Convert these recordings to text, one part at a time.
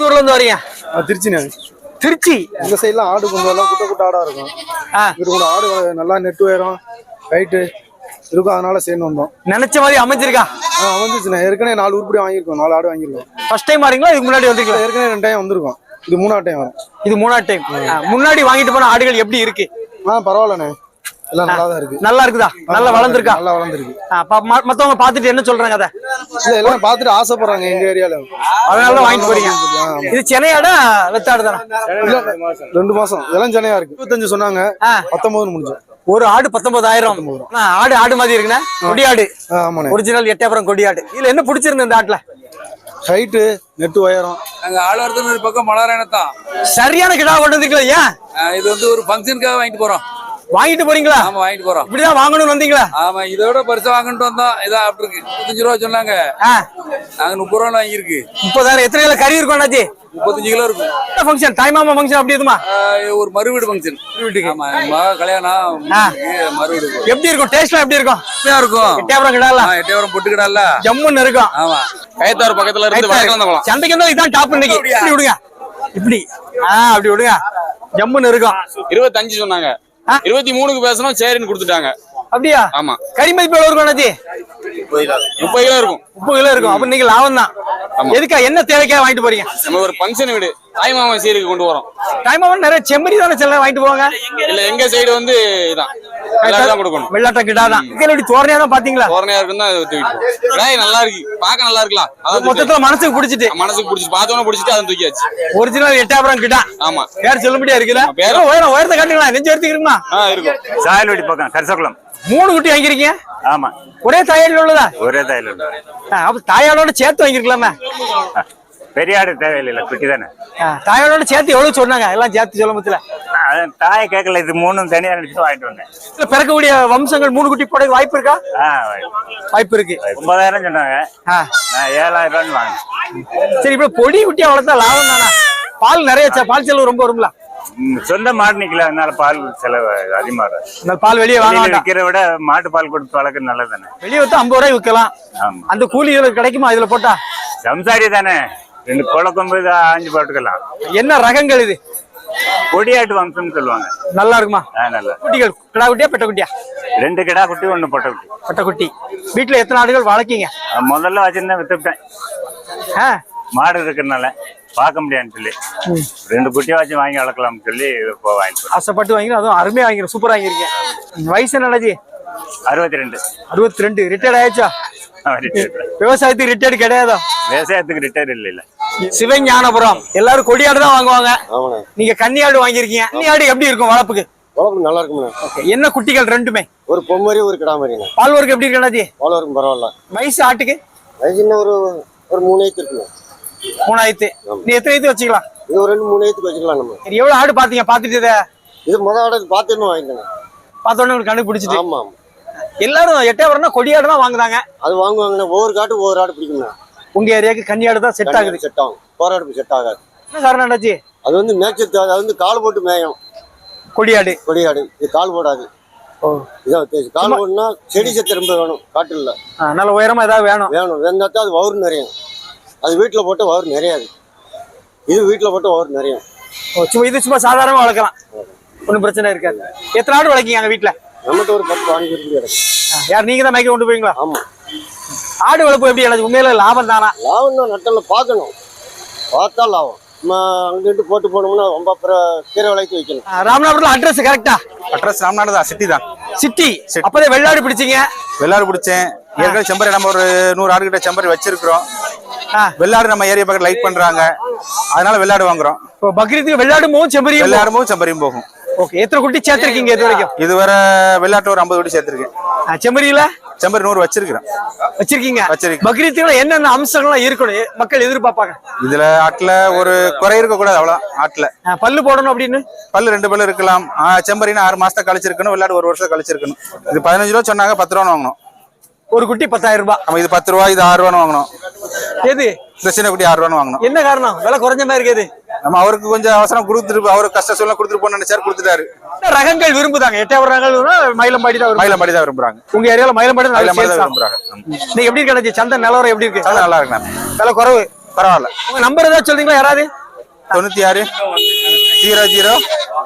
தூர்ல இருந்து வரீங்க? திருச்சிண்ணே திருச்சி இந்த சைட்லாம் ஆடு கொஞ்சம் எல்லாம் குட்டை குட்டை ஆடா இருக்கும். இங்கிட்டு கூட ஆடு நல்லா நெட் உயரம் ஹைட்டு இருக்கும். அதனால சேர்ந்து வந்தோம். நினைச்ச மாதிரி அமைஞ்சிருக்கா? ஆ வந்துச்சுண்ணே ஏற்கனவே நாலு உருப்படி வாங்கியிருக்கோம். நாலு ஆடு வாங்கியிருக்கோம். ஃபர்ஸ்ட் டைம் வரீங்களா? இதுக்கு முன்னாடி வந்திருக்கீங்களா? ஏற்கனவே ரெண்டு டைம் வந்திருக்கோம். இது மூணாவது டைம் வரும். இது மூணாவது டைம் முன்னாடி வாங்கிட்டு போன ஆடுகள் எப்படி இருக்கு? ஆ பரவாயில்லண்ணே. எல்லாம் நல்லா தான் இருக்கு. நல்லா இருக்குதா? நல்லா வளர்ந்துருக்கா நல்லா வளர்ந்துருக்கு. மத்தவங்க பாத்துட்டு என்ன சொல்றாங்க அத? இல்ல எல்லாம் பார்த்துட்டு ஆசைப்படுறாங்க எங்க ஏரியால. அதனாலதான் வாங்கிட்டு போறீங்க. இது சென்னையாடா வெத்தாடு தானே? ரெண்டு மாசம். இதெல்லாம் சென்னையா இருக்கு. இருபத்தஞ்சு சொன்னாங்க. பத்தொன்பது முடிஞ்சோம். ஒரு ஆடு பத்தொன்பதாயிரம். ஆடு ஆடு மாதிரி இருக்குண்ணா? கொடியாடு. ஒரிஜினல் எட்டயபுரம் கொடியாடு. இதுல என்ன பிடிச்சிருந்து இந்த ஆட்டுல? ஹைட்டு நெட்டு உயரம். நாங்க ஆழ்வாரத்துல ஒரு பக்கம் மலராயணம் தான். சரியான கிடா கொண்டு வந்துருக்கல ஏன்? அஹ் இது வந்து ஒரு ஃபங்க்ஷனுக்காக வாங்கிட்டு போறோம். வாங்கிட்டு போறீங்களா? ஆமா வாங்கிட்டு போறோம். இப்படிதான் வாங்கணும்னு வந்தீங்களா? ஆமா இதோட பரிசா வாங்கிட்டு வந்தோம். இதா அப்படி இருக்கு. முப்பத்தஞ்சு ரூபா சொன்னாங்க. நாங்க முப்பது ரூபா வாங்கியிருக்கு. முப்பதாயிரம். எத்தனை கிலோ கறி இருக்கும் அண்ணாச்சி? முப்பத்தஞ்சு கிலோ இருக்கும். என்ன ஃபங்க்ஷன் தாய்மாமா ஃபங்க்ஷன் அப்படி இருக்குமா அஹ் ஒரு மறுவீடு ஃபங்க்ஷன் வீட்டுக்கு. ஆமா கல்யாணம் மறுவீடு. எப்படி இருக்கும்? டேஸ்ட்லாம் எப்படி இருக்கும்? எப்படியா இருக்கும். எட்டயபுரம் கிடால? எட்டயபுரம் ஜம்முன்னு இருக்கும். ஆமா. கயத்தாறு பக்கத்துல இருந்து குளம் சந்தைக்கு வந்து இதான் டாப் இன்னைக்கு. இப்படி விடுங்க. இப்படி. ஆ அப்படி விடுங்க. ஜம்முன்னு இருக்கும். இருபத்தஞ்சு சொன்னாங்க? இருபத்தி மூணுக்கு பேசணும் சரின்னு கொடுத்துட்டாங்க. அப்படியா? ஆமா. கறி மதிப்பு எவ்வளவு இருக்கும் அண்ணாச்சி? முப்பது கிலோ. இருக்கும். முப்பது கிலோ இருக்கும். அப்ப நீங்க லாபம் தான் எதுக்கா என்ன தேவைக்காக வாங்கிட்டு போறீங்க? நம்ம ஒரு ஃபங்க்ஷன் வீடு தாய் மாமன் சீருக்கு கொண்டு வரோம். டைம் நிறைய செம்மறி தானே சில வாங்கிட்டு போவாங்க? இல்ல எங்க சைடு வந்து இதான். கொடுக்கணும். வெள்ளாட்ட கிடா தான் தோரணையா தான் பாத்தீங்களா தோரணையா இருக்குன்னு தான் நல்லா இருக்கு. பார்க்க நல்லா இருக்கலாம். அதான் தூக்கி மொத்தத்துல மனசுக்கு பிடிச்சிட்டு. மனசுக்கு பிடிச்சி பார்த்தோன்னே பிடிச்சிட்டு அதை தூக்கியாச்சு. ஒரிஜினல் எட்டாபுரம் கிடா. ஆமா. பேர் சொல்ல முடியா இருக்குல்ல பேரு- உயரம் உயரத்தை காட்டுங்களா நெஞ்சு எடுத்துக்கிறீங்களா ஆ இருக்கும். சாயல்வடி பக்கம் கரிசகுளம். மூணு குட்டி வாங்கிருக்கீங்க ஆமா. ஒரே தாயாடியில் உள்ளதா? ஒரே தாயில் அப்ப தாயாடோட சேர்த்து வாங்கிருக்கலாமே பெரிய ஆடு தேவையில்லை குட்டி தானே. ஆ, தாயாடோட சேர்த்து எவ்வளவு சொன்னாங்க? எல்லாம் சேர்த்து சொல்ல முத்துல தாயை கேட்கல இது மூணும் தனியா நினைச்சு வாங்கிட்டு வந்தேன். இல்ல பிறக்கக்கூடிய வம்சங்கள் மூணு குட்டி போட வாய்ப்பு இருக்கா? வாய்ப்பு. இருக்கு. ஒன்பதாயிரம் சொன்னாங்க. நான் ஏழாயிரம் ரூபான்னு வாங்கினேன். சரி இப்ப பொடி குட்டியா வளர்த்தா லாபம் தானே? பால் நிறைய பால் செலவு ரொம்ப வரும்ல? சொந்த மாடு நிக்கல அதனால பால் செலவு அதிகமா வரும். இந்த பால் வெளியே வாங்க வேண்டாம். விற்கிறத விட மாட்டு பால் கொடுத்து வளர்க்க நல்லது தானே வெளியே வித்தா ஐம்பது ரூபாய் விற்கலாம் அந்த கூலி இதுல கிடைக்குமா இதுல போட்டா? சம்சாரி தானே. ரெண்டு குளக்கொம்பு இதை ஆஞ்சு போட்டுக்கலாம். என்ன ரகங்கள் இது? கொடியாட்டு வம்சம்னு சொல்லுவாங்க. நல்லா இருக்குமா? நல்லா குட்டிகள் கிடா குட்டியா பெட்ட குட்டியா? ரெண்டு கிடா குட்டி ஒண்ணு பொட்டை குட்டி. பெட்ட குட்டி. வீட்டுல எத்தனை ஆடுகள் வளர்க்கீங்க? முதல்ல வச்சிருந்தேன் வித்துட்டேன். ஆ, மாடு இருக்கிறனால பார்க்க முடியாதுன்னு சொல்லி. ரெண்டு குட்டியை வச்சு வாங்கி வளர்க்கலாம்னு சொல்லி இப்போ வாங்கிட்டு ஆசைப்பட்டு வாங்கிக்கிறேன் அதுவும் அருமையா வாங்கிக்கிறேன் சூப்பரா வாங்கியிருக்கேன் வயசு என்னடாஜி அறுபத்தி ரெண்டு அறுபத்தி ரெண்டு ரிட்டையர்ட் ஆயிடுச்சா விவசாயத்துக்கு ரிட்டையர்டு கிடையாதோ? விவசாயத்துக்கு ரிட்டையர் இல்லை இல்ல. சிவஞானபுரம் எல்லாரும் கொடியாடு தான் வாங்குவாங்க. நீங்க கன்னியாடு வாங்கியிருக்கீங்க. கன்னியாடு எப்படி இருக்கும் வளர்ப்புக்கு? வளர்ப்பு நல்லா இருக்குண்ணே என்ன குட்டிகள் ரெண்டுமே? ஒரு பொம்மரி ஒரு கிடா மாதிரிண்ணே பால் ஒர்க் எப்படி இருக்கடாஜி அவ்வளோ இருக்கும் பரவாயில்ல. வயசு ஆட்டுக்கு? அது இன்னும் ஒரு ஒரு மூணு ஏத்து இருக்குண்ணே. மூணாயிரத்து. நீ எத்தனை ஐத்து வச்சுக்கலாம்? இது ஒரு ரெண்டு மூணு ஏத்துக்கு வச்சுக்கலாம் நம்ம. சரி எவ்வளவு ஆடு பாத்தீங்க பாத்துட்டு இதை. முத ஆர்டர் பார்த்துன்னு வாங்கிக்கணும் பார்த்தோன்னே உங்களுக்கு கண்டுபிடிச்சிட்டு. ஆமா ஆமா. எல்லாரும் எட்டாயிரம்னா கொடியாடு தான் வாங்குறாங்க. அது வாங்குவாங்கண்ணே. ஒவ்வொரு காட்டு ஒவ்வொரு ஆடு பிடிக்கும்ண்ணே. உங்க ஏரியாவுக்கு கன்னியாடு தான் செட் ஆகுது. செட் ஆகும். போராடு செட் ஆகாது. என்ன காரணம் என்னாச்சு? அது வந்து மேய்ச்சல் அது வந்து கால் போட்டு மேயும். கொடியாடு கொடியாடு இது கால் போடாது. கால் போடணும்னா செடி சத்து ரொம்ப வேணும் காட்டுல நல்ல உயரமா ஏதாவது வேணும். வேணும். வெந்தாத்தான் அது வவுறு நிறையும் அது வீட்டில் போட்டு வவுறு நிறையாது. இது வீட்டில் போட்டு வவுறு நிறையும். ஓ, சும்மா இது சும்மா சாதாரணமா வளர்க்கலாம். ஒன்றும் பிரச்சனை இருக்காது. எத்தனை ஆடு வளர்க்கீங்க அங்க வீட்டுல நம்மகிட்ட ஒரு பத்து வாங்கி இருக்கு. யார் நீங்க தான் மேய்க்க கொண்டு போவீங்களா? ஆமா. ஆடு வளர்ப்பு எப்படி? எனக்கு உண்மையில லாபம் தானா? லாபம் தான் நட்டல பார்க்கணும். பார்த்தா லாபம். நம்ம அங்கிட்டு போட்டு போனோம்னா ரொம்ப அப்புறம் கீரை விலைக்கு வைக்கணும். ராமநாதபுரத்துல அட்ரஸ் கரெக்டா அட்ரஸ் ராம்நாடு தான் சிட்டி தான். சிட்டி. அப்பதே வெள்ளாடு பிடிச்சீங்க. வெள்ளாடு பிடிச்சேன். ஏற்கனவே செம்பரி நம்ம ஒரு நூறு ஆடு கிட்ட செம்பரி வச்சிருக்கிறோம். வெள்ளாடு நம்ம ஏரியா பக்கத்துல லைக் பண்றாங்க. அதனால வெள்ளாடு வாங்குறோம். இப்போ பக்ரீத்துக்கு வெள்ளாடு மூவும் செம்பரியும் வெள்ளாடுமும் செம்பரியும் போகும். ஓகே எத்தனை குட்டி சேர்த்திருக்கீங்க இது வரைக்கும்? இதுவரை வெள்ளாட்டு ஒரு ஐம்பது கோடி சேர்த்திருக்கேன். செம்பரியில? செம்பரி நூறு வச்சிருக்கிறேன் வச்சிருக்கீங்க. வச்சிருக்கேன். பக்ரீத்துக்கு என்னென்ன அம்சங்கள்லாம் இருக்கணும்? மக்கள் எதிர்பார்ப்பாங்க. இதுல ஆட்டுல ஒரு குறை இருக்க கூடாது அவ்வளவு ஆட்டுல. பல்லு போடணும் அப்படின்னு? பல்லு ரெண்டு பல்லு இருக்கலாம். ஆ, செம்பரினா ஆறு மாசத்தை கழிச்சிருக்கணும் வெள்ளாடு ஒரு வருஷம் கழிச்சிருக்கணும். இது பதினஞ்சு ரூபா சொன்னாங்க பத்து ரூபா வாங்கணும் ஒரு குட்டி பத்தாயிரம் ரூபாய். நம்ம இது பத்து ரூபா இது ஆறு ரூபான்னு வாங்கணும். எது? இந்த சின்ன குட்டி ஆறு ரூபான்னு வாங்கணும். என்ன காரணம்? விலை குறைஞ்ச மாதிரி இருக்குது. நம்ம அவருக்கு கொஞ்சம் அவசரம் கொடுத்துட்டு அவருக்கு கஷ்ட சூழ்நிலை கொடுத்துட்டு போன நினைச்சாரு கொடுத்துட்டாரு. ரகங்கள் விரும்புதாங்க. எட்டாவது ரகங்கள் மயிலம்பாடி தான் மயிலம்பாடி தான் விரும்புறாங்க. உங்க ஏரியால மயிலம்பாடி மயிலம்பாடி தான் விரும்புறாங்க. நீங்க எப்படி கிடைச்சி சந்தை நிலவரம் எப்படி இருக்கு? நல்லா இருக்கு விலை குறைவு? பரவாயில்ல. உங்க நம்பர் ஏதாவது சொல்றீங்களா யாராவது? தொண்ணூத்தி ஆறு ஜீரோ ஜீரோ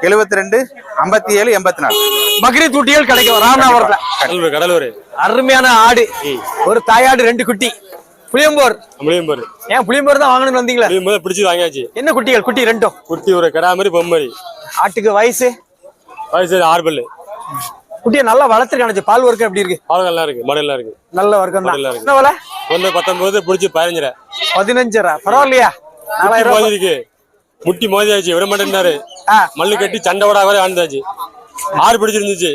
எழுபத்தி ரெண்டு ஐம்பத்தி ஏழு எண்பத்தி நாலு பக்ரீத் குட்டிகள் கிடைக்கும். ராமநாதபுரத்துல. கடலூர் கடலூர். அருமையான ஆடு. ஒரு தாயாடு ரெண்டு குட்டி. புளியம்போர். முடியும்போது ஏன் புளியம்போர் தான் வாங்கணும்னு வந்தீங்களா? முடியும்போது பிடிச்சி வாங்கியாச்சு. என்ன குட்டிகள்? குட்டி ரெண்டும். குட்டி ஒரு கடா மாதிரி பொம்மரி ஆட்டுக்கு வயசு? வயசு ஆறு பல்லு. குட்டியை நல்லா வளர்த்துருக்கானச்சு பால் ஒர்க்கம் எப்படி இருக்கு? பால் நல்லா இருக்கு மடலாம் இருக்கு. நல்ல வர்க்கம் நல்லா இருக்கு. என்ன விலை? ஒன்று பத்தொன்பது பிடிச்சி பதினஞ்சரை. பதினஞ்சரா? பரவாயில்லையா? நாலாயிரம். இருக்கு. முட்டி மோதி ஆச்சு விட மாட்டேன்னாரு. மல்லு கட்டி சண்டை ஓட வரை ஆண்டாச்சு ஆறு பிடிச்சிருந்துச்சு.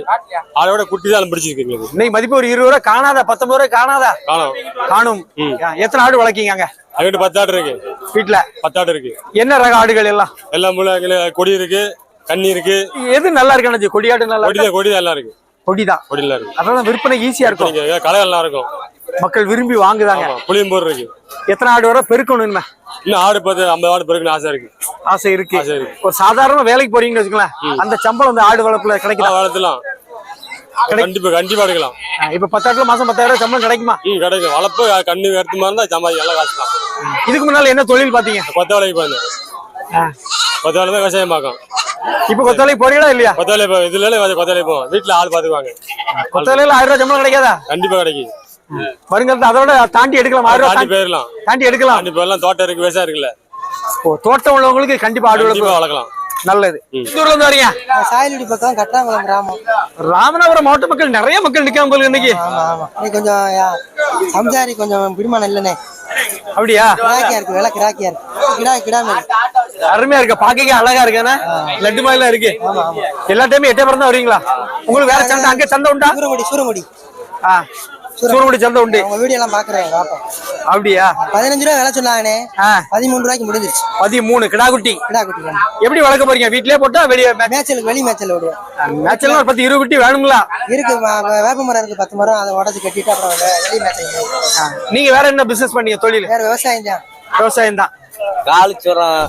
ஆளை விட குட்டி தான் பிடிச்சிருக்கு இன்னைக்கு மதிப்பு ஒரு இருபது ரூபா காணாதா? பத்தொன்பது ரூபாய் காணாதா? காணும். காணும். எத்தனை ஆடு வளர்க்கீங்க அங்க? அங்கிட்டு பத்து ஆடு இருக்கு. வீட்டுல பத்து ஆடு இருக்கு. என்ன ரக ஆடுகள் எல்லாம்? எல்லாம் கொடி இருக்கு கண்ணி இருக்கு. எது நல்லா இருக்கு கொடியாடு நல்லா கொடி இருக்கு? தான் கொடி தான் எல்லாம் இருக்கு. கொடிதான். கொடி எல்லாம் இருக்கு. அதான் விற்பனை ஈஸியா இருக்கும். களை நல்லா இருக்கும். மக்கள் விரும்பி வாங்குதாங்க. புளியம்போர் இருக்கு. எத்தனை ஆடு வர பெருக்கணும் இன்னும் ஆடு பத்து ஐம்பது ஆடு பிறகு ஆசை இருக்கு. ஆசை இருக்கு. ஆசை இருக்கு. ஒரு சாதாரண வேலைக்கு போறீங்கன்னு வச்சுக்கலாம் அந்த சம்பளம் அந்த ஆடு வளர்ப்புல ஆ, கிடைக்குதா வளர்த்துலாம். கண்டிப்பா கண்டிப்பா எடுக்கலாம். இப்ப பத்தாயிரம் மாசம் பத்தாயிரம் சம்பளம் கிடைக்குமா? ம் கிடைக்கும். வளர்ப்பு கண்ணு எடுத்து மாதிரி இருந்தா சம்பாதி நல்லா காசு தான். இதுக்கு முன்னால என்ன தொழில் பாத்தீங்க பத்து வேலைக்கு போயிருந்தேன். ஆ. பத்து வேலை தான் விவசாயம் பார்க்கும் இப்ப கொத்தலை போறீங்களா இல்லையா? பத்து வேலை இதுல பத்து வேலைக்கு போவோம் வீட்டுல ஆள் பாத்துக்குவாங்க கொத்தலையில ஆயிரம் ரூபாய் சம்பளம் கிடைக்காதா? கண்டிப்பா கிடைக்கும் வருங்காலத்து அதோட தாண்டி எடுக்கலாம். ஆயிரம் போயிடலாம் தாண்டி எடுக்கலாம். போயிடலாம் தோட்டம் இருக்கு விவசாயம் இருக்குல்ல. ஓ, தோட்டம் உள்ளவங்களுக்கு கண்டிப்பா ஆடு வளர்ப்பு வளர்க்கலாம். நல்லது. இந்த ஊர்ல இருந்து வரீங்க? சாயலுடி பக்கம் கட்டாங்குளம் கிராமம். ராமநாதபுரம் மாவட்ட மக்கள் நிறைய மக்கள் நிக்காம உங்களுக்கு இன்னைக்கு. ஆமா ஆமா இன்னைக்கு கொஞ்சம் சம்சாரி கொஞ்சம் பிடிமானம் இல்லைண்ணே அப்படியா? கிராக்கியா இருக்கு விலை கிராக்கியா இருக்கு. கிடா கிடா அருமையா இருக்கு. பாக்க அழகா இருக்கு லட்டு மாதிரிலாம் இருக்கு. எல்லா டைமும் எட்டே தான் வருவீங்களா உங்களுக்கு வேற சந்தை அங்க சந்தை உண்டா? சூரமுடி சூரமுடி ஆ, சூரக்குடி சந்தை உண்டு. அவங்க வீடியோ எல்லாம் பாக்குறேன் பாப்போம். அப்படியா? பதினஞ்சு ரூபா விலை சொன்னாங்கண்ணே. பதிமூணு ரூபாய்க்கு முடிஞ்சிருச்சு. பதிமூணு கிடாக்குட்டி கிடா குட்டி வேணும். எப்படி வளர்க்க போறீங்க? வீட்லயே போட்டா வெளியே மேய்ச்சலுக்கு வெளி மேய்ச்சல் விடுவோம் மேட்ச்லாம் ஒரு பத்து இருபது குட்டி வேணுங்களா? இருக்கு வேப்ப மரம் இருக்கு பத்து மரம். அதை உடச்சு கட்டிட்டு அப்புறம் வெளி மேய்ச்சல் நீங்க வேற என்ன பிசினஸ் பண்ணீங்க தொழில்? வேற விவசாயம் தான். விவசாயம் தான். காலுச்சுரம்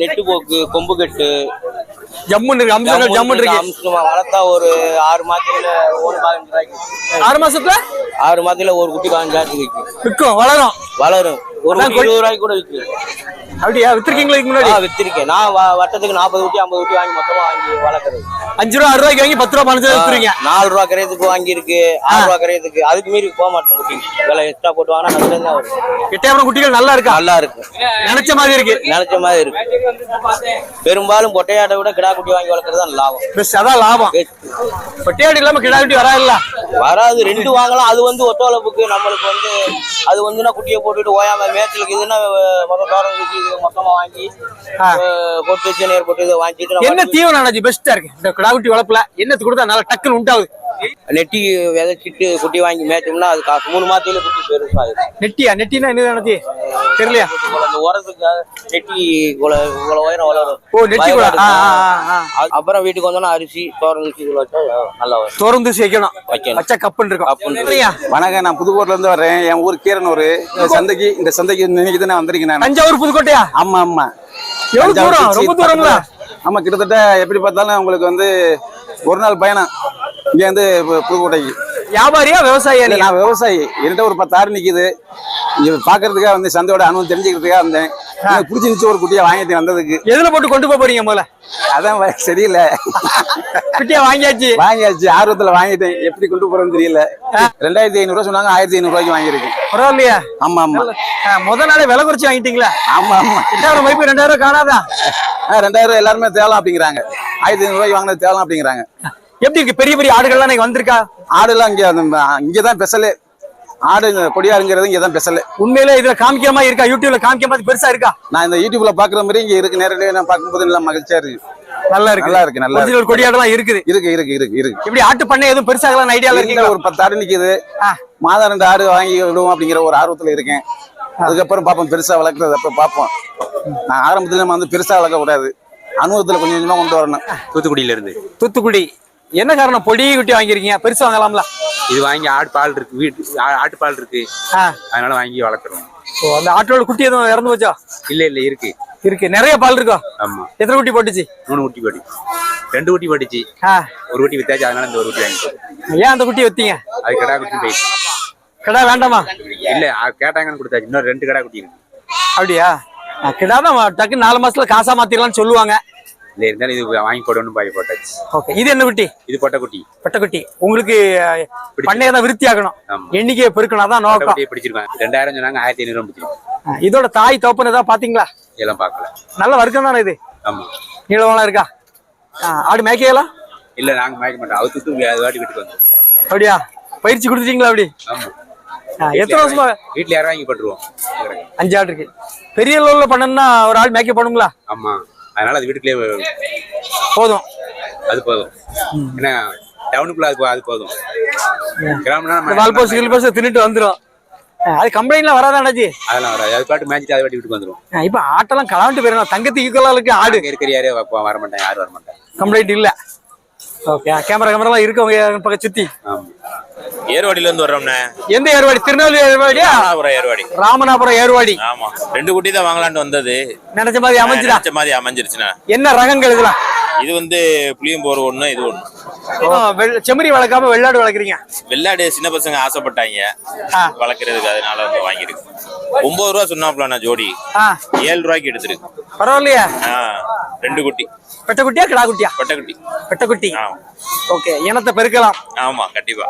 நெட்டு போக்கு கொம்பு கட்டு ஜம்முன்னு இருக்கு அம்சங்கள் ஜம்முன்னு இருக்கு. வளர்த்தா ஒரு ஆறு மாதத்துல ஒரு பதினஞ்சு ரூபாய்க்கு. ஆறு மாசத்துல? ஆறு மாதத்துல ஒரு குட்டி பதினஞ்சாயிரத்துக்கு விற்கும் விற்கும் வளரும். வளரும். ஒரு இருபது ரூபாய்க்கு கூட விற்கும். அப்படியா? வித்திருக்கீங்களா இதுக்கு முன்னாடி? வித்திருக்கேன். நான் வட்டத்துக்கு நாற்பது குட்டி ஐம்பது குட்டி வாங்கி மொத்தமா வாங்கி வளர்க்குறது. அஞ்சு ரூபா ஆறு ரூபாய்க்கு வாங்கி பத்து ரூபா ரூபா வித்துறீங்க நாலு ரூபா கரையத்துக்கு வாங்கியிருக்கு ஆறு ரூபா கரையத்துக்கு. அதுக்கு மீறி போக மாட்டேன் குட்டி. விலை எக்ஸ்ட்ரா போட்டு வாங்கினா நல்லது தான் வரும். எட்டாயிரம் குட்டிகள் நல்லா இருக்கா? நல்லா இருக்கு. நினைச்ச மாதிரி இருக்கு. நினைச்ச மாதிரி இருக்கு. பெரும்பாலும் பொட்டையாட்டை விட கிடா குட்டி வாங்கி வளர்க்கறது தான் லாபம். பெஸ்ட் அதான் லாபம். பொட்டையாடு இல்லாம கிடா குட்டி வராதுல்ல? வராது. ரெண்டு வாங்கலாம். அது வந்து ஒத்த நம்மளுக்கு வந்து அது வந்துன்னா குட்டியை போட்டுட்டு ஓயாம மேய்ச்சலுக்கு இதுன்னா மொத்தம் தோரம் மொத்தமா வாங்கி பொட்டு வச்சு நேர் போட்டு இதை வாங்கிட்டு என்ன தீவனம் பெஸ்டா இருக்கு. இந்த கிடா குட்டி வளர்ப்புல என்னத்து கொடுத்தா நல்லா டக்குன்னு உண்டாகுது. நெட்டி விதைச்சிட்டு குட்டி வாங்கி மேய்ச்சோம்னா அது காசு மூணு மாதத்துல குட்டி பெருசாகும் நெட்டியா? நெட்டினா என்ன அண்ணாச்சி தெரியலையா? அந்த உரத்துக்கு நெட்டி இவ்வளவு உயரம் வளரும். ஓ நெட்டி கூட அப்புறம் வீட்டுக்கு வந்தோம்னா அரிசி வச்சு வச்சா நல்லா வரும். திறந்து வைக்கணும். வைக்கணும். பச்சை கப்புன்னு இருக்கும். கப்புன்னு? வணக்கம் நான் புதுக்கோட்ல இருந்து வர்றேன். என் ஊர் கீரனூர். இந்த சந்தைக்கு இந்த சந்தைக்கு இன்னைக்கு தான் வந்திருக்கேன் நான். தஞ்சாவூர் புதுக்கோட்டையா? ஆமா ஆமா. எவ்வளவு தூரம்? ரொம்ப தூரங்களா ஆமா கிட்டத்தட்ட எப்படி பார்த்தாலும் உங்களுக்கு வந்து ஒரு நாள் பயணம். இங்க இருந்து பு- புதுக்கோட்டைக்கு. வியாபாரியா விவசாயியா இல்ல? நான் விவசாயி. என்கிட்ட ஒரு பத்து ஆறு நிக்குது. இங்க பாக்குறதுக்காக வந்து சந்தையோட அனுபவம் தெரிஞ்சுக்கிறதுக்காக வந்தேன். பிடிச்சிருந்துச்சு ஒரு குட்டியை வாங்கிட்டு வந்ததுக்கு. எதுல போட்டு கொண்டு போக போறீங்க முதல்ல? அதான் சரியில்லை. குட்டியா வாங்கியாச்சு? வாங்கியாச்சு. ஆர்வத்துல வாங்கிட்டேன். எப்படி கொண்டு போறேன்னு தெரியல. ரெண்டாயிரத்தி ஐநூறு ரூபா சொன்னாங்க. ஆயிரத்தி ஐநூறு ரூபாய்க்கு வாங்கியிருக்கேன். பரவாயில்லையா. ஆமா ஆமா. ஆ, முத நாளே விலை குறைச்சு வாங்கிட்டீங்களா? ஆமா ஆமா. எட்டாயிரம் வைப்பு ரெண்டாயிரம் ரூபாய் காணாதா? ஆ, ரெண்டாயிரம் எல்லாருமே தேவலாம் அப்படிங்கிறாங்க. ஆயிரத்தி ஐநூறு ரூபாய்க்கு வாங்கினது தேவலாம் அப்படிங்கிறாங்க. எப்படி இருக்கு? பெரிய பெரிய ஆடுகள்லாம் இன்னைக்கு வந்திருக்கா? ஆடுலாம் இங்க அந்த இங்கதான் பெசலு. ஆடு கொடியாருங்கிறது இங்கதான் பெசலு. உண்மையிலே இதுல காமிக்கிற மாதிரி இருக்கா? யூடியூப்ல காமிக்கிற மாதிரி பெருசா இருக்கா? நான் இந்த யூடியூப்ல பாக்குற மாதிரி இங்க இருக்கு. நேரடியாக நான் பார்க்கும்போது நல்லா மகிழ்ச்சியா இருக்கு. நல்லா இருக்கு. நல்லா இருக்கு நல்லா இருக்கு. ஒரிஜினல் கொடியாடெல்லாம் இருக்குது. இருக்கு இருக்கு இருக்கு இருக்கு. இப்படி ஆட்டு பண்ணை எதுவும் பெருசாகலாம் ஐடியால இங்க இருக்கீங்களா? ஒரு பத்து ஆடு நிக்குது. மாதம் ரெண்டு ஆடு வாங்கி விடுவோம் அப்படிங்கிற ஒரு ஆர்வத்துல இருக்கேன். அதுக்கப்புறம் பார்ப்போம் பெருசா வளர்க்குறது அப்ப பார்ப்போம். நான் ஆரம்பத்துல நம்ம வந்து பெருசா வளர்க்க கூடாது அனுபவத்துல கொஞ்சம் கொஞ்சமா கொண்டு வரணும். தூத்துக்குடியில இருந்து தூத்துக்குடி. என்ன காரணம்? பொடி குட்டி வாங்கிருக்கீங்க பெருசா வாங்கலாம்ல. இது வாங்கி ஆடு பால் இருக்கு. வீட்டு ஆட்டு பால் இருக்கு. அதனால வாங்கி வளர்க்குறோம். ஓ, அந்த ஆட்டோட குட்டி எதுவும் இறந்து போச்சா? இல்ல இல்ல இருக்கு. இருக்கு. நிறைய பால் இருக்கா? ஆமா. எத்தனை குட்டி போட்டுச்சு? மூணு குட்டி போட்டுச்சு ரெண்டு குட்டி போட்டுச்சு. ஒரு குட்டி வித்தாச்சு அதனால இந்த ஒரு குட்டி வாங்கிட்டோம் ஏன் அந்த குட்டி வைத்தீங்க? அது கடா குட்டி போயிடுச்சு. கடை வேண்டாமா? இல்ல கேட்டாங்கன்னு கொடுத்தாச்சு. இன்னொரு ரெண்டு கடா குட்டி இருக்கு. அப்படியா? கிடா தான் டக்கு நாலு மாசத்துல காசா மாத்திரலாம்னு சொல்லுவாங்க. இல்ல இருந்தாலும் இது வாங்கி போடணும் பாய் போட்டாச்சு. ஓகே இது என்ன குட்டி? இது பொட்டக்குட்டி பெட்டக்குட்டி. உங்களுக்கு பண்ணையை தான் விருத்தி ஆகணும். எண்ணிக்கையை பெருக்கணும். அதான் நோக்கம். பிடிச்சிருக்காங்க ரெண்டாயிரம் சொன்னாங்க ஆயிரத்தி ஐநூறு பிடிச்சிருக்கோம் இதோட தாய் தோப்புன்னு ஏதாவது பாத்தீங்களா? இதெல்லாம் பார்க்கல. நல்ல வர்க்கம் தானே இது? ஆமா. நீளவெல்லாம் இருக்கா? ஆடு மேய்க்கலாம் இல்ல நாங்க மயக்க மாட்டோம். அவுத்துட்டு அது வாட்டி வீட்டுக்கு வந்துடும் அப்படியா? பயிற்சி கொடுத்துட்டீங்களா அப்படி? ஆமா. எத்தனை வருஷமா? வீட்டுல யாரும் வாங்கி போட்டுருவோம். அஞ்சு ஆடு இருக்கு. பெரிய லெவல்ல பண்ணணும்னா ஒரு ஆள் மேய்க்க பண்ணுங்களா ஆமா. அதனால அது வீட்டுக்குள்ளே போதும். அது போதும். ஏன்னா டவுனுக்குள்ள அது அது போதும். கிராமம்னா வால்போஸ் கில்போஸ் தின்னுட்டு வந்துரும். அஹ், அது கம்ப்ளைண்ட்லாம் வராதாண்டாச்சு அதெல்லாம் வராது. அது பாட்டு மேய்ச்சிட்டு அது வாட்டி வீட்டுக்கு வந்துடும் இப்ப ஆட்டெல்லாம் கலாண்டு போயிடணும் தங்கத்துக்கு ஈக்குவலா இருக்கு ஆடு. இருக்கிற யாரே வர மாட்டாங்க யாரும் வர மாட்டாங்க கம்ப்ளைண்ட் இல்ல. ஓகே கேமரா கேமராலாம் இருக்கவங்க பக்கம் சுத்தி. ஆமா. ஏர்வாடியில இருந்து வர்றோம்ண்ணே. எந்த ஏர்வாடி திருநெல்வேலி ஏர்வாடியா ராமநாதபுரம் ஏர்வாடி ராமநாதபுரம் ஏர்வாடி ஆமா. ரெண்டு குட்டி தான் வாங்கலாம்னு வந்தது. நினைச்ச மாதிரி அமைஞ்சுதா நினைச்ச மாதிரி அமைஞ்சிருச்சுண்ணே. என்ன ரகங்கள் இதெல்லாம்? இது வந்து புளியம்போர் ஒண்ணு இது ஒண்ணு. செம்மறி வளர்க்காம வெள்ளாடு வளர்க்குறீங்க. வெள்ளாடு சின்ன பசங்க ஆசைப்பட்டாங்க. வளர்க்கறதுக்கு அதனால வந்து வாங்கியிருக்கு. ஒன்பது ரூபா சொன்னாப்லண்ணா ஜோடி. ஆ. ஏழு ரூபாய்க்கு எடுத்துருக்கு. பரவாயில்லையா. ரெண்டு குட்டி. பெட்ட குட்டியா கிடா குட்டியா கொட்டை குட்டி பெட்ட குட்டி ஆ ஓகே இனத்தை பெருக்கலாம். ஆமா கண்டிப்பா.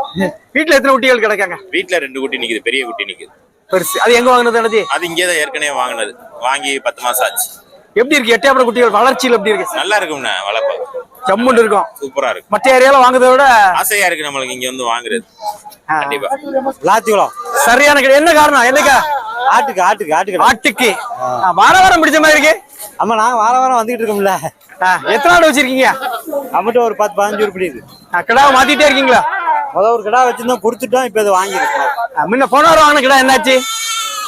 வீட்டுல எத்தனை குட்டிகள் கிடக்காங்க? வீட்டுல ரெண்டு குட்டி நிக்குது பெரிய குட்டி நிக்குது. பெருசு. அது எங்க வாங்கினது அண்ணாச்சி? அது இங்கே தான் ஏற்கனவே வாங்கினது. வாங்கி பத்து மாசம் ஆச்சு. எப்படி இருக்கு? எட்டாயிரம் குட்டிகள் வளர்ச்சியில் எப்படி இருக்கு? நல்லா இருக்கும்ண்ணே வளர்ப்பா. ஜம்முன்னு இருக்கும். சூப்பரா இருக்கு மற்ற ஏரியால வாங்குறதை விட ஆசையா இருக்கு நம்மளுக்கு இங்க வந்து வாங்குறது. கண்டிப்பா. லாத்திக்குளம் சரியான என்ன காரணம்? என்னக்கா? ஆட்டுக்கு ஆட்டுக்கு ஆட்டுக்கு. ஆட்டுக்கு. வார வாரம் பிடிச்ச மாதிரி இருக்கு. ஆமா நாங்க வார வாரம் வந்துகிட்டு இருக்கோம்ல. எத்தனை ஆடு வச்சிருக்கீங்க? நம்மகிட்ட ஒரு பத்து பதினஞ்சு உருப்படி இருக்கு. ஆ, கிடாவை மாத்திட்டே இருக்கீங்களா? முத ஒரு கிடா வச்சிருந்தோம் கொடுத்துட்டோம் இப்ப இதை வாங்கியிருக்கோம். முன்ன போன வாரம் வாங்கின கிடா என்னாச்சு?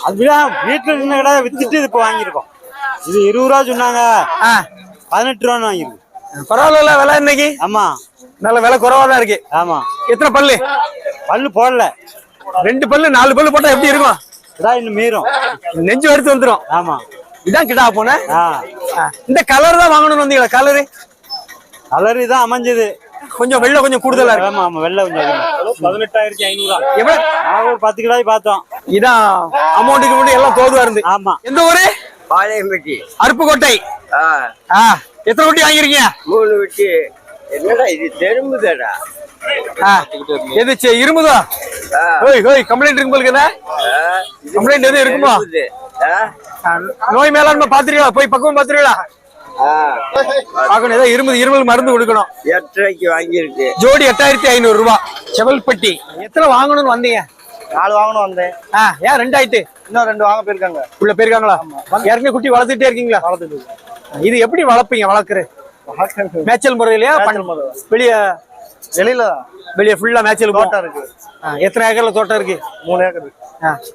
அதுதான் வீட்டுல இருந்த கிடா வித்துட்டு இது இப்ப வாங்கியிருக்கோம். இது இருபது ரூபா சொன்னாங்க. ஆ, பதினெட்டு ரூபான்னு வாங்கியிருக்கு பரவாயில்ல விலை இன்னைக்கு? ஆமா. நல்ல விலை குறைவா தான் இருக்கு. ஆமா. எத்தனை பல்லு? பல்லு போடல. ரெண்டு பல்லு நாலு பல்லு போட்டா எப்படி இருக்கும்? கிடா இன்னும் மீறும். நெஞ்சு எடுத்து வந்துரும். ஆமா. இதான் கிடா போன? ஆ. இந்த கலர் தான் வாங்கணும்னு வந்தீங்களா? கலரு கலர் தான் அமைஞ்சது. கொஞ்சம் வெள்ளை கொஞ்சம் கூடுதலா இருக்கு. ஆமா ஆமா வெள்ளை கொஞ்சம் பதினெட்டாயிரத்தி ஐநூறுவா எவ்வளவு? நான் ஒரு பத்து கிடாய் பார்த்தோம். இதான் அமௌண்ட்டுக்கு முன்னாடி எல்லாம் தோதுவா இருந்து. ஆமா. எந்த ஊரு? பாளையம்பட்டி. அருப்புக்கோட்டை. எத்தனை குட்டி வாங்கிருக்கீங்க மூணு வெட்டி என்னடா இது தெரும்புதடா ஆ, எது சே- இருமுதா ஓய் ஓய் கம்ப்ளைண்ட் இருக்கு கம்ப்ளைண்ட் எதுவும் இருக்குமா? நோய் மேலாண்மை பாத்துருக்கீங்களா போய் பக்குவம் பாத்துருக்கீங்களா பார்க்கணும். ஏதோ இருமுது இருமல் மருந்து கொடுக்கணும். எட்டரைக்கு வாங்கியிருக்கு. ஜோடி எட்டாயிரத்தி ஐநூறு செவல்பட்டி. எத்தனை வாங்கணும்னு வந்தீங்க? நாலு வாங்கணும் வந்தேன். ஆ ஏன் ரெண்டு ஆயிட்டு இன்னும் ரெண்டு வாங்க போயிருக்காங்க. உள்ள போயிருக்காங்களா? ஏற்கனவே குட்டி வளர்த்துட்டே இருக்கீங்களா இது எப்படி வளர்ப்பீங்க வளர்க்குற? மேய்ச்சல் முறையிலயா. வெளிய வெளியில வெளிய ஃபுல்லா மேய்ச்சல் தோட்டம் இருக்கு. எத்தனை ஏக்கர்ல தோட்டம் இருக்கு? மூணு ஏக்கர்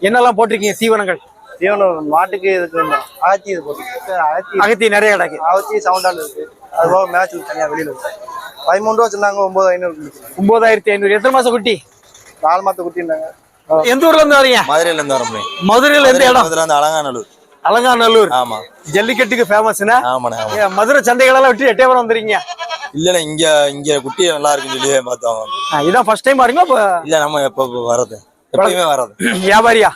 என்னெல்லாம் போட்டிருக்கீங்க தீவனங்கள் தீவனம் மாட்டுக்கு இதுக்கு ஆச்சி இது போட்டு ஆச்சி அகத்தி. நிறைய கிடக்கு. ஆச்சி சவுண்டால் இருக்கு. அது போக மேட்ச் தனியா வெளியில இருக்கு. பதிமூணு ரூபா சொன்னாங்க ஒன்பது ஐநூறு. ஒன்பதாயிரத்தி ஐநூறு. எத்தனை மாசம் குட்டி? நாலு மாத்த குட்டிருந்தாங்க எந்த ஊர்ல இருந்து வரீங்க? மதுரையில இருந்து வரோம்னே மதுரையில எந்த இடம்? மதுரை வந்து அலங்காநல்லூர். அலங்காநல்லூர். ஆமா. ஜல்லிக்கட்டுக்கு ஃபேமஸ்னா ஆமாண்ணே ஆமா. மதுரை சந்தைகளெல்லாம் விட்டு எட்டயபுரம் வந்துருக்கீங்க இல்லண்ணே இங்க இங்க குட்டி நல்லா இருக்குன்னு சொல்லி பார்த்தோம். இதான் ஃபர்ஸ்ட் டைம் இப்ப இல்ல நம்ம எப்ப எப்ப வர்றது எப்பயுமே வர்றது வியாபாரியா?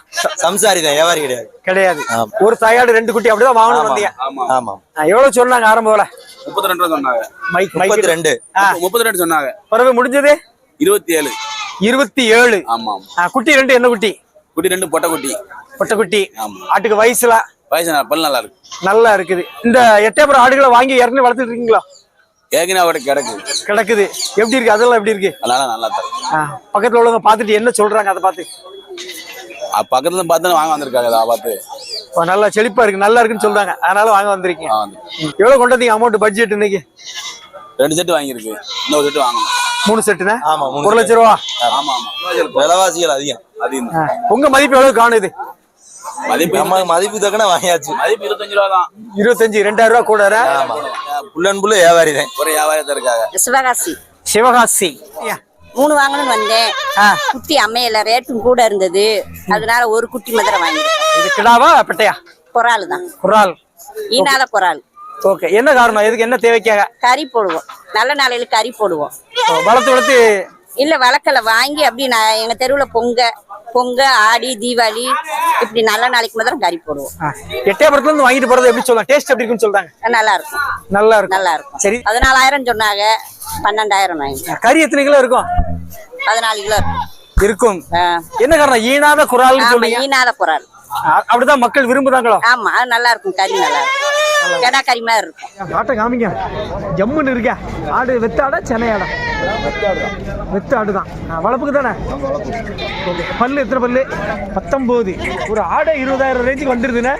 சம்சாரி தான் வியாபாரி கிடையாது. கிடையாது. ஒரு தாயாடு ரெண்டு குட்டி அப்படிதான் வாங்கணும் வந்தீங்க. ஆமா. எவ்வளவு சொன்னாங்க ஆரம்ப விலை? முப்பத்தி ரெண்டு ரூபா சொன்னாங்க. மைக் முப்பத்தி ரெண்டு முப்பத்தி ரெண்டு சொன்னாங்க. பிறகு முடிஞ்சது? இருபத்தி ஏழு இருபத்தி ஏழு ஆமா குட்டி ரெண்டு என்ன குட்டி? குட்டி ரெண்டு பொட்டை குட்டி. பொட்டை குட்டி ஆமா. ஆட்டுக்கு வயசுல வயசு பல் நல்லா இருக்கு. நல்லா இருக்குது. இந்த எட்டயபுரம் ஆடுகளை வாங்கி ஏற்கனவே வளர்த்துட்டு இருக்கீங்களா? ஏற்கனவே அவட கிடக்கு. கிடக்குது. எப்படி இருக்கு? அதெல்லாம் எப்படி இருக்கு? அதனால நல்லா பக்கத்துல உள்ளவங்க பார்த்துட்டு என்ன சொல்றாங்க அதை பார்த்து. பக்கத்துல பார்த்து வாங்க வந்திருக்காங்க அதை பார்த்து. நல்லா செழிப்பா இருக்கு. நல்லா இருக்குன்னு சொல்றாங்க. அதனால வாங்க வந்திருக்கீங்க. எவ்வளவு கொண்டு வந்தீங்க அமௌண்ட் பட்ஜெட் இன்னைக்கு? ரெண்டு செட்டு வாங்கியிருக்கு. இன்னொரு செட்டு வாங்கணும். மூணு செட்டுனா ஆமா மூணு ஒரு லட்சம் ரூபா? ஆமா ஆமா. விலைவாசிகள் அதிகம் அது இந்த ஆ, உங்க மதிப்பு எவ்வளவு காணுது? மதிப்பு நம்ம மதிப்பு தக்கன வாங்கியாச்சு. மதிப்பு இருபத்தஞ்சு ரூபா தான். இருபத்தஞ்சு ரெண்டாயிரம் ரூபா கூட ஆமா. புல்லன் புல்லு வியாபாரி தான் ஒரு வியாபாரத்தை இருக்காங்க. சிவகாசி. சிவகாசி. மூணு வாங்கணும்னு வந்தேன். ஆ, குட்டி அமையல ரேட்டும் கூட இருந்தது. அதனால ஒரு குட்டி மாத்திரம் வாங்கிருக்கேன் இது கிடாவா பெட்டையா? குறால் தான். குரால் ஈனாத குறால். ஓகே. என்ன காரணம்? இதுக்கு என்ன தேவைக்காக? கறி போடுவோம். நல்ல நாளையில கறி போடுவோம். வளர்த்து வளர்த்து இல்ல வளர்க்கல வாங்கி அப்படி நான் எங்க தெருவுல பொங்க பொங்க ஆடி தீபாவளி இப்படி நல்ல நாளைக்கு முதல்ல கறி போடுவோம். ஆ. எட்டயபுரத்துல இருந்து வாங்கிட்டு போறது எப்படி சொல்லலாம்? டேஸ்ட் எப்படி இருக்குன்னு சொல்றாங்க? நல்லா இருக்கும் நல்லா இருக்கும். நல்லா இருக்கும் சரி. பதினாலாயிரம் சொன்னாங்க பன்னெண்டாயிரம் வாங்கி. கறி எத்தனை கிலோ இருக்கும்? பதினாலு கிலோ இருக்கும். என்ன காரணம்? ஈனாத சொல்றீங்க? ஈனாத குரல் அப்படிதான் மக்கள் விரும்புதாங்களோ? ஆமா அது நல்லா இருக்கும் கறி நல்லா இருக்கும் கறி மாதிரி இருக்கும் ஆட்டை காமிங்க. ஜம்முன்னு இருக்க. ஆடு வெத்தாடா சென்னையாடா வெத்த ஆடு தான். வளர்ப்புக்கு தானே? பல்லு எத்தனை பல்லு? பத்தொம்போது. ஒரு ஆடை இருபதாயிரம் ரேஞ்சுக்கு வந்துருதுண்ணே.